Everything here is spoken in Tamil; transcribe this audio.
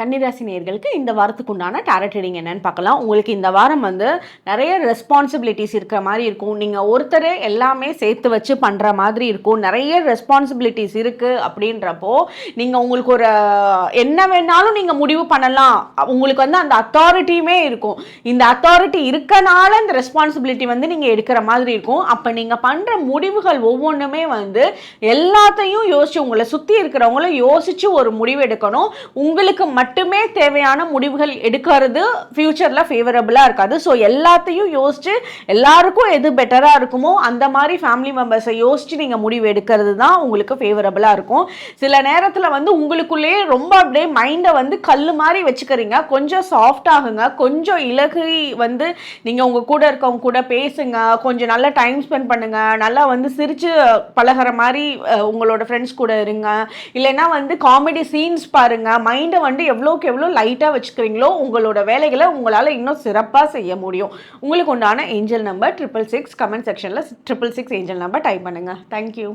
கன்னிராசி நேர்களுக்கு இந்த வாரத்துக்கு உண்டான டேரட் ரீடிங் என்னன்னு பார்க்கலாம். உங்களுக்கு இந்த வாரம் வந்து நிறைய ரெஸ்பான்சிபிலிட்டிஸ் இருக்கிற மாதிரி இருக்கும். நீங்கள் ஒருத்தரே எல்லாமே சேர்த்து வச்சு பண்ணுற மாதிரி இருக்கும். நிறைய ரெஸ்பான்சிபிலிட்டிஸ் இருக்குது அப்படின்றப்போ நீங்கள் உங்களுக்கு ஒரு என்ன வேணாலும் நீங்கள் முடிவு பண்ணலாம். உங்களுக்கு வந்து அந்த அத்தாரிட்டியுமே இருக்கும். இந்த அத்தாரிட்டி இருக்கனால இந்த ரெஸ்பான்சிபிலிட்டி வந்து நீங்கள் எடுக்கிற மாதிரி இருக்கும். அப்போ நீங்கள் பண்ணுற முடிவுகள் ஒவ்வொன்றுமே வந்து எல்லாத்தையும் யோசிச்சு உங்களை சுற்றி இருக்கிறவங்களும் யோசிச்சு ஒரு முடிவு எடுக்கணும். உங்களுக்கு மட்டும் மட்டுமே தேவையான முடிவுகள் எடுக்கிறது ஃப்யூச்சரில் ஃபேவரபுளாக இருக்காது. ஸோ எல்லாத்தையும் யோசித்து எல்லாருக்கும் எது பெட்டராக இருக்குமோ அந்த மாதிரி ஃபேமிலி மெம்பர்ஸை யோசித்து நீங்கள் முடிவு எடுக்கிறது தான் உங்களுக்கு ஃபேவரபுளாக இருக்கும். சில நேரத்தில் வந்து உங்களுக்குள்ளேயே ரொம்ப அப்படியே மைண்டை வந்து கல் மாதிரி வச்சுக்கிறீங்க. கொஞ்சம் சாஃப்ட் ஆகுங்க. கொஞ்சம் இலகை வந்து நீங்கள் உங்கள் கூட இருக்கவங்க கூட பேசுங்க. கொஞ்சம் நல்லா டைம் ஸ்பெண்ட் பண்ணுங்கள் நல்லா வந்து சிரித்து பழகுற மாதிரி உங்களோட ஃப்ரெண்ட்ஸ் கூட இருங்க. இல்லைன்னா வந்து காமெடி சீன்ஸ் பாருங்கள் மைண்டை வந்து எவ்வளோக்கு எவ்வளோ லைட்டாக வச்சுக்கிறீங்களோ உங்களோட வேலைகளை உங்களால் இன்னும் சிறப்பாக செய்ய முடியும். உங்களுக்கு உண்டான angel number triple six comment செக்ஷனில் triple six angel number type பண்ணுங்கள் தேங்க்யூ